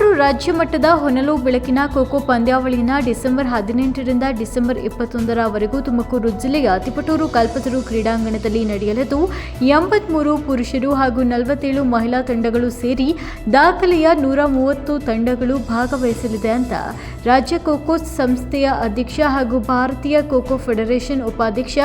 ತಿಪಟೂರು ರಾಜ್ಯ ಮಟ್ಟದ ಹೊನಲು ಬೆಳಕಿನ ಖೋಖೋ ಪಂದ್ಯಾವಳಿಯನ್ನು ಡಿಸೆಂಬರ್ ಹದಿನೆಂಟರಿಂದ ಡಿಸೆಂಬರ್ ಇಪ್ಪತ್ತೊಂದರವರೆಗೂ ತುಮಕೂರು ಜಿಲ್ಲೆಯ ತಿಪಟೂರು ಕಲ್ಪತರು ಕ್ರೀಡಾಂಗಣದಲ್ಲಿ ನಡೆಯಲಿದ್ದು, ಎಂಬತ್ಮೂರು ಪುರುಷರು ಹಾಗೂ ನಲವತ್ತೇಳು ಮಹಿಳಾ ತಂಡಗಳು ಸೇರಿ ದಾಖಲೆಯ ನೂರ ಮೂವತ್ತು ತಂಡಗಳು ಭಾಗವಹಿಸಲಿದೆ ಅಂತ ರಾಜ್ಯ ಖೋಖೋ ಸಂಸ್ಥೆಯ ಅಧ್ಯಕ್ಷ ಹಾಗೂ ಭಾರತೀಯ ಖೋಖೋ ಫೆಡರೇಷನ್ ಉಪಾಧ್ಯಕ್ಷ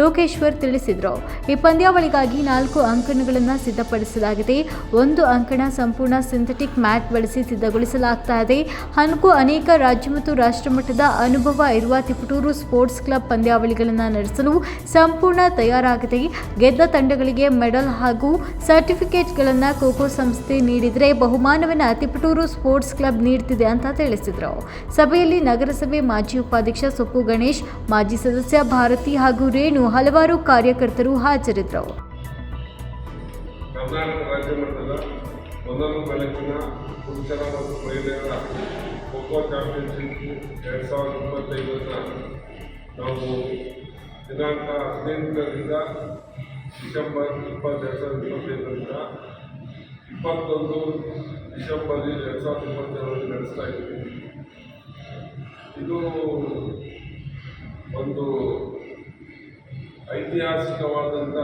ಲೋಕೇಶ್ವರ್ ತಿಳಿಸಿದರು. ಈ ಪಂದ್ಯಾವಳಿಗಾಗಿ ನಾಲ್ಕು ಅಂಕಣಗಳನ್ನು ಸಿದ್ಧಪಡಿಸಲಾಗಿದೆ. ಒಂದು ಅಂಕಣ ಸಂಪೂರ್ಣ ಸಿಂಥೆಟಿಕ್ ಮ್ಯಾಟ್ ಬಳಸಿ ಸಿದ್ಧಗೊಳಿಸಲಾಗ್ತಾ ಇದೆ. ಹನ್ಕು ಅನೇಕ ರಾಜ್ಯ ಮತ್ತು ರಾಷ್ಟ್ರಮಟ್ಟದ ಅನುಭವ ಇರುವ ತಿಪಟೂರು ಸ್ಪೋರ್ಟ್ಸ್ ಕ್ಲಬ್ ಪಂದ್ಯಾವಳಿಗಳನ್ನು ನಡೆಸಲು ಸಂಪೂರ್ಣ ತಯಾರಾಗಿದೆ. ಗೆದ್ದ ತಂಡಗಳಿಗೆ ಮೆಡಲ್ ಹಾಗೂ ಸರ್ಟಿಫಿಕೇಟ್ಗಳನ್ನು ಖೋಖೋ ಸಂಸ್ಥೆ ನೀಡಿದರೆ ಬಹುಮಾನವನ್ನು ತಿಪಟೂರು ಸ್ಪೋರ್ಟ್ಸ್ ಕ್ಲಬ್ ನೀಡುತ್ತಿದೆ ಅಂತ ತಿಳಿಸಿದರು. ಸಭೆಯಲ್ಲಿ ನಗರಸಭೆ ಮಾಜಿ ಉಪಾಧ್ಯಕ್ಷ ಸೊಪ್ಪು ಗಣೇಶ್, ಮಾಜಿ ಸದಸ್ಯ ಭಾರತಿ ಹಾಗೂ ರೇಣು ಹಲವಾರು ಕಾರ್ಯಕರ್ತರು ಹಾಜರಿದ್ದರು. ಒಂದೊಂದು ಬೆಳಕಿನ ಪುರುಷರ ಮತ್ತು ಮಹಿಳೆಯರ ಖೋಖೋ ಚಾಂಪಿಯನ್ಶಿಪ್ ಎರಡು ಸಾವಿರದ ಇಪ್ಪತ್ತೈದನ್ನು ನಾವು ದಿನಾಂಕ ಹದಿನೆಂಟರಿಂದ ಡಿಸೆಂಬರ್ ಇಪ್ಪತ್ತೆರಡು ಸಾವಿರದ ಇಪ್ಪತ್ತೈದರಿಂದ ಇಪ್ಪತ್ತೊಂದು ಡಿಸೆಂಬರ್ ಎರಡು ಸಾವಿರದ ಇಪ್ಪತ್ತೆರಡರಲ್ಲಿ ನಡೆಸ್ತಾ ಇದ್ದೀವಿ. ಇದು ಒಂದು ಐತಿಹಾಸಿಕವಾದಂಥ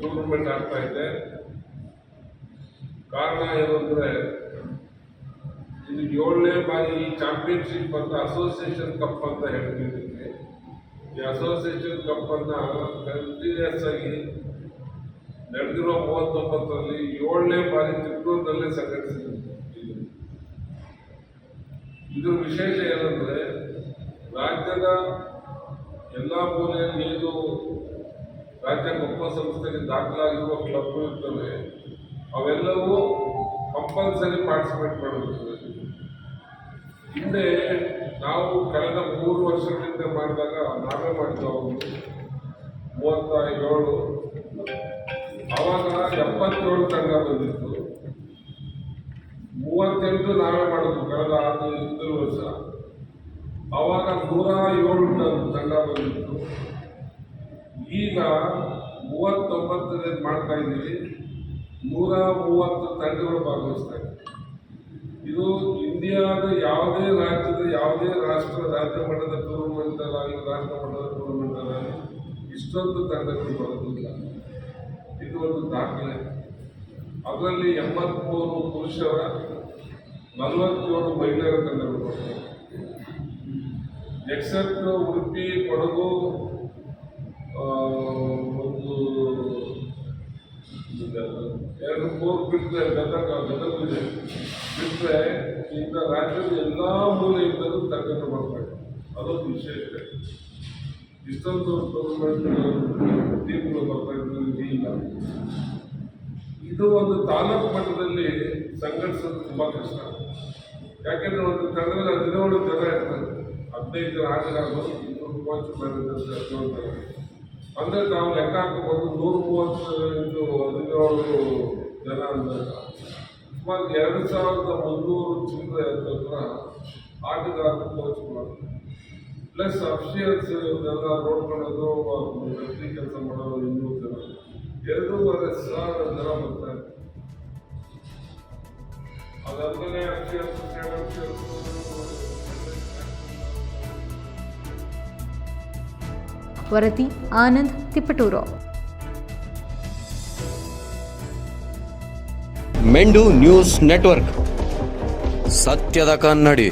ಟೂರ್ನಮೆಂಟ್ ಆಗ್ತಾ ಇದೆ. ಕಾರಣ ಏನು ಅಂದರೆ, ಇದು ಏಳನೇ ಬಾರಿ ಈ ಚಾಂಪಿಯನ್ಶಿಪ್ ಅಂತ ಅಸೋಸಿಯೇಷನ್ ಕಪ್ ಅಂತ ಹೇಳ್ತಿದ್ದೀನಿ. ಈ ಅಸೋಸಿಯೇಷನ್ ಕಪ್ ಅನ್ನ ಕಂಟಿನ್ಯೂಸ್ ಆಗಿ ನಡೆದಿರೋ ಮೂವತ್ತೊಂಬತ್ತರಲ್ಲಿ ಏಳನೇ ಬಾರಿ ತಿರುಪೂರಿನಲ್ಲೇ ಸಂಘಟಿಸಿದ್ದೀವಿ ಇದ್ರ ವಿಶೇಷ ಏನಂದ್ರೆ, ರಾಜ್ಯದ ಎಲ್ಲ ಮೂಲೆಯಲ್ಲಿ ಇದು ರಾಜ್ಯ ಖೋಖೋ ಸಂಸ್ಥೆಗೆ ದಾಖಲಾಗಿರುವ ಕ್ಲಬ್ ಇರ್ತವೆ. ಅವೆಲ್ಲವೂ ಕಂಪಲ್ಸರಿ ಪಾರ್ಟಿಸಿಪೇಟ್ ಮಾಡಬೇಕು ಹಿಂದೆ ನಾವು ಕಳೆದ ಮೂರು ವರ್ಷಗಳಿಂದ ಮಾಡಿದಾಗ ನಾವೇ ಮಾಡಿದ್ವು ಅವರು ಮೂವತ್ತ ಏಳು ಆವಾಗ ಎಪ್ಪತ್ತೇಳು ತಂಡ ಬಂದಿತ್ತು. ಮೂವತ್ತೆಂಟು ನಾವೇ ಮಾಡಿದ್ವು ಕಳೆದ ಆರು ಹಿಂದಿನ ವರ್ಷ. ಆವಾಗ ನೂರ ಏಳು ತಂಡ ಬಂದಿತ್ತು. ಈಗ ಮೂವತ್ತೊಂಬತ್ತನೇ ಮಾಡ್ತಾ ಇದ್ದೀವಿ. ನೂರ ಮೂವತ್ತು ತಂಡಗಳು ಭಾಗವಹಿಸ್ತಾ ಇದು. ಇಂಡಿಯಾದ ಯಾವುದೇ ರಾಜ್ಯದ, ಯಾವುದೇ ರಾಷ್ಟ್ರ, ರಾಜ್ಯ ಮಟ್ಟದ ಟೂರ್ನಮೆಂಟ್ ಆಗಲಿ ರಾಷ್ಟ್ರ ಮಟ್ಟದ ಟೂರ್ನಮೆಂಟ್ ಆಗಲಿ ಇಷ್ಟೊಂದು ತಂಡಗಳು ಬರೋದಿಲ್ಲ ಇದು ಒಂದು ದಾಖಲೆ. ಅದರಲ್ಲಿ ಎಂಬತ್ಮೂರು ಪುರುಷರ, ನಲವತ್ತೇಳು ಮಹಿಳೆಯರ ತಂಡಗಳು ಬರ್ತವೆ. ಎಕ್ಸೆಪ್ಟ್ ಉಡುಪಿ, ಕೊಡಗು ಒಂದು ಎರಡು ಮೂರು ಬಿಟ್ಟರೆ ಗದಗ ಗದಗ ಇದೆ ಬಿಟ್ಟರೆ ಇಂಥ ರಾಜ್ಯದ ಎಲ್ಲ ಮೂಲೆಯಿಂದಲೂ ತಂಡಗಳು ಬರ್ತಾರೆ ಅದೊಂದು ವಿಶೇಷ. ಇಷ್ಟೊಂದು ಟೂರ್ನಮೆಂಟ್ ಟೀಮ್ಗಳು ಬರ್ತಾ ಇಲ್ಲ. ಇದು ಒಂದು ತಾಲೂಕು ಮಟ್ಟದಲ್ಲಿ ಸಂಘಟಿಸೋದು ತುಂಬ ಕಷ್ಟ. ಯಾಕೆಂದರೆ ಒಂದು ತಂಡದಲ್ಲಿ ಹದಿನೇಳು ಜನ ಇರ್ತಾರೆ. ಹದಿನೈದು ಜನ ಆಟಗಾರರು ಇನ್ನೂರು ಕೋಚ್ ಮ್ಯಾನೇಜರ್ಸ್ ಜನ ಅಂದರೆ ನಾವು ಲೆಕ್ಕ ಹಾಕಬಹುದು ನೂರ ಮೂವತ್ತು ಇಂಟು ಹದಿನೇಳು ಜನ ಅಂದಾಗ ಸುಮಾರು ಎರಡು ಸಾವಿರದ ಮುನ್ನೂರು ಚಿಲ್ಲರೆ ಹತ್ರ ಆಟಗಾರರು ಕೋಚ್ ಮಾಡೋದು ಪ್ಲಸ್ ಅಫಿಷಿಯಲ್ಸ್ ಎಲ್ಲ ನೋಡ್ಕೊಳ್ಳೋದು ವ್ಯಕ್ತಿ ಕೆಲಸ ಮಾಡೋದು ಇನ್ನೂರು ಜನ. ಎರಡೂವರೆ ಸಾವಿರ ಜನ ಬರ್ತಾರೆ. ಅದಾದ್ಮೇಲೆ ಅಫಿಷಿಯಲ್ಸ್ ವರದಿ ಆನಂದ್ ತಿಪಟೂರು ಮೆಂಡು ನ್ಯೂಸ್ ನೆಟ್ವರ್ಕ್. ಸತ್ಯದ ಕನ್ನಡಿ.